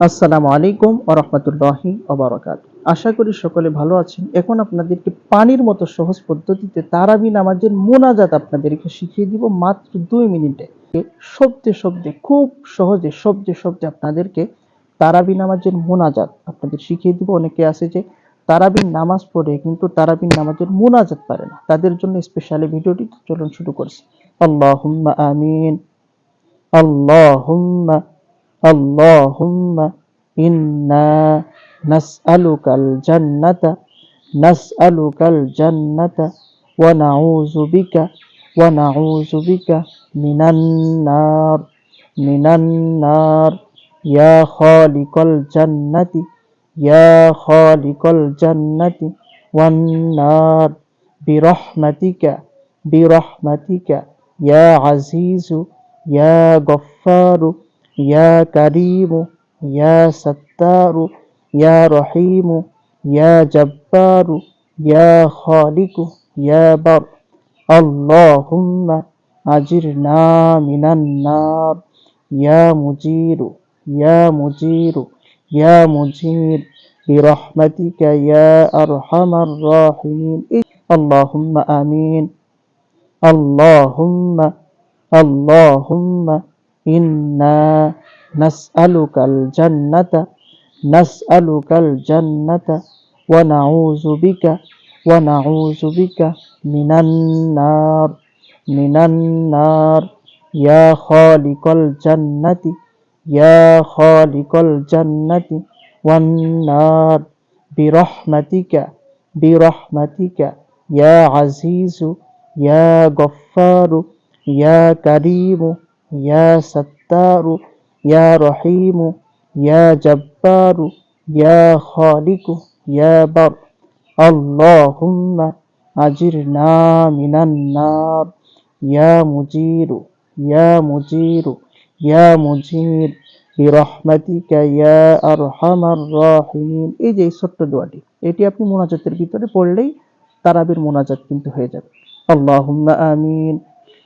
আসসালামু আলাইকুম ও রহমতুল্লাহি ওবরাকাত আশা করি সকলে ভালো আছেন। এখন আপনাদেরকে পানির মতো সহজ পদ্ধতিতে তারাবি নামাজের মোনাজাত আপনাদেরকে শিখিয়ে দিব মাত্র দুই মিনিটে। শব্দে শব্দে, খুব সহজে শব্দে শব্দে আপনাদেরকে তারাবি নামাজের মোনাজাত আপনাদের শিখিয়ে দিব। অনেকে আছে যে তারাবির নামাজ পড়ে কিন্তু তারাবির নামাজের মোনাজাত পারে না। তাদের জন্য স্পেশালি ভিডিওটি চলুন শুরু করছি। আল্লাহুম্মা আমিন। আল্লাহুম্মা اللهم إنا نسألك الجنة نسألك الجنة ونعوذ بك ونعوذ بك من النار من النار. يا خالق الجنة يا خالق الجنة والنار. برحمتك برحمتك يا عزيز يا غفار. يا كريم يا ستار يا رحيم يا جبار يا خالق يا بر اللهم أجرنا من النار يا مجير يا مجير يا مجير برحمتك يا أرحم الراحمين اللهم آمين اللهم اللهم إنا نسألك الجنة نسألك الجنة ونعوذ بك ونعوذ بك من النار من النار. يا خالق الجنة يا خالق الجنة والنار. برحمتك برحمتك يا عزيز يا غفار يا كريم. ইয়া সত্তারু ইয়া রহিমু ইয়া জব্বারু ইয়া খালিকু ইয়া বার আল্লাহুম্মা আজিরনা মিনান নার ইয়া মুজিরু ইয়া মুজিরু ইয়া মুজির বিরহমাতিকা ইয়া আরহামার রাহিমিন এই যে ছোট্ট দোয়াটি, এটি আপনি মোনাজাতের ভিতরে পড়লেই তারাবির মোনাজাত কিন্তু হয়ে যাবে। আল্লাহুম্মা আমিন।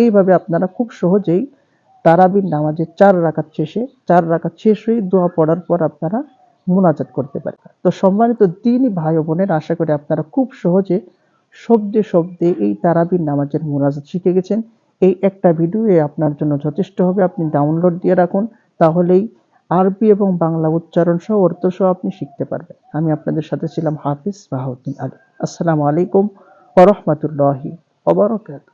এইভাবে আপনারা খুব সহজেই তারাবির নামাজের চার রাকাত শেষে, চার রাকাত শেষ হয়ে দোয়া পড়ার পর আপনারা মোনাজাত করতে পারেন। তো সম্মানিত দিনই ভাই বোনের, আশা করি আপনারা খুব সহজে শব্দে শব্দে এই তারাবির নামাজের মোনাজাত শিখে গেছেন। এই একটা ভিডিও আপনার জন্য যথেষ্ট হবে। আপনি ডাউনলোড দিয়ে রাখুন, তাহলেই আরবি এবং বাংলা উচ্চারণ সহ অর্থ সহ আপনি শিখতে পারবেন। আমি আপনাদের সাথে ছিলাম হাফিজ বাহাউদ্দিন আলী। আসসালামু আলাইকুম ওরহমতুল্লাহি ওবরাকাতুহু